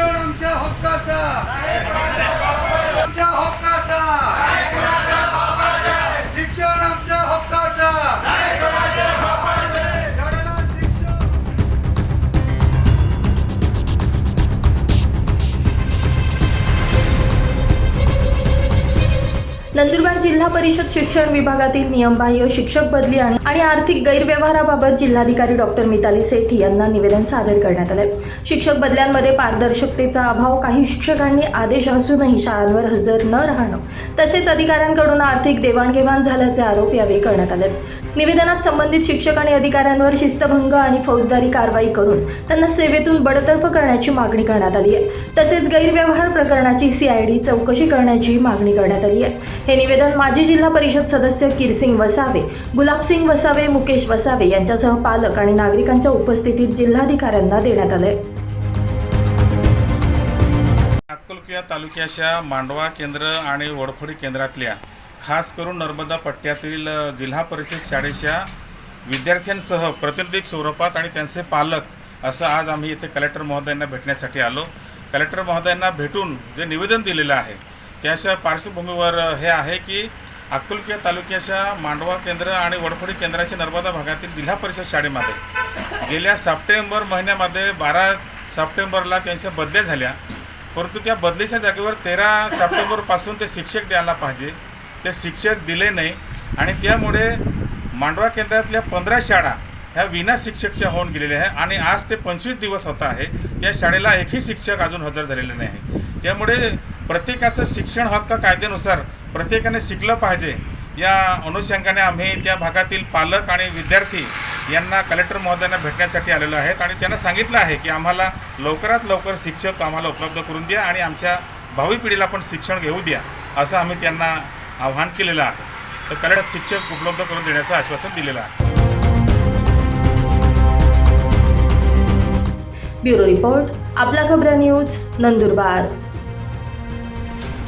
आमच्या हक्काचा. नंदुरबार जिल्हा परिषद शिक्षण विभागातील नियमबाह्य शिक्षक बदली आणि आणि आर्थिक गैरव्यवहाराबाबत जिल्हाधिकारी डॉक्टर मिताली सेठी यांना निवेदन सादर करण्यात आले शिक्षक बदल्यांमध्ये पारदर्शकतेचा अभाव काही शिक्षकांनी आदेश असूनही शाळांवर हजर न राहणं तसेच अधिकाऱ्यांकडून आर्थिक देवाणघेवाण झाल्याचे आरोप यावेळी करण्यात आले निवेदनात संबंधित शिक्षक आणि अधिकाऱ्यांवर शिस्तभंग आणि फौजदारी कारवाई करून त्यांना सेवेतून बडतर्फ करण्याची मागणी करण्यात आली आहे तसेच गैरव्यवहार प्रकरणाची सीआयडी चौकशी करण्याची मागणी करण्यात आली आहे हे निवेदन माजी जिल्हा परिषद सदस्य किरसिंग वसावे गुलाबसिंग वसावे मुकेश वसावे यांच्यासह पालक आणि नागरिकांच्या उपस्थितीत जिल्हाधिकाऱ्यांना देण्यात आले अक्कलकुया तालुक्याच्या मांडवा केंद्र आणि वडफोडी केंद्रातल्या खास करून नर्मदा पट्ट्यातील जिल्हा परिषद शाळेच्या विद्यार्थ्यांसह प्रतिनिधी स्वरूपात आणि त्यांचे पालक असं आज आम्ही इथे कलेक्टर महोदयांना भेटण्यासाठी आलो. कलेक्टर महोदयांना भेटून जे निवेदन दिलेलं आहे त्याच्या पार्श्वभूमीवर हे आहे की अकोलकिया तालुक्याच्या मांडवा केंद्र आणि वडफोडी केंद्राच्या नर्मदा भागातील जिल्हा परिषद शाळेमध्ये गेल्या सप्टेंबर महिन्यामध्ये बारा सप्टेंबरला त्यांच्या बदल्या झाल्या. परंतु त्या बदलीच्या जागेवर तेरा सप्टेंबरपासून ते शिक्षक द्यायला पाहिजे. ते शिक्षक दिले नाही आणि त्यामुळे मांडवा केंद्रातल्या पंधरा शाळा ह्या विना शिक्षकच्या होऊन गेलेल्या आहे आणि आज ते पंचवीस दिवस होत आहे. त्या शाळेला एकही शिक्षक अजून हजर झालेले नाही. आहे त्यामुळे प्रत्येकाचं शिक्षण हक्क कायद्यानुसार प्रत्येकाने शिकलं पाहिजे. या अनुषंगाने आम्ही त्या भागातील पालक आणि विद्यार्थी यांना कलेक्टर महोदयांना भेटण्यासाठी आलेलो आहेत आणि त्यांना सांगितलं आहे की आम्हाला लवकरात लवकर शिक्षक आम्हाला उपलब्ध करून द्या आणि आमच्या भावी पिढीला पण शिक्षण घेऊ द्या असं आम्ही त्यांना आव्हान केलेलं आहे. तर कलेक्टर शिक्षक उपलब्ध करून देण्याचं आश्वासन दिलेलं आहे. ब्युरो रिपोर्ट आपला खबर न्यूज नंदुरबार.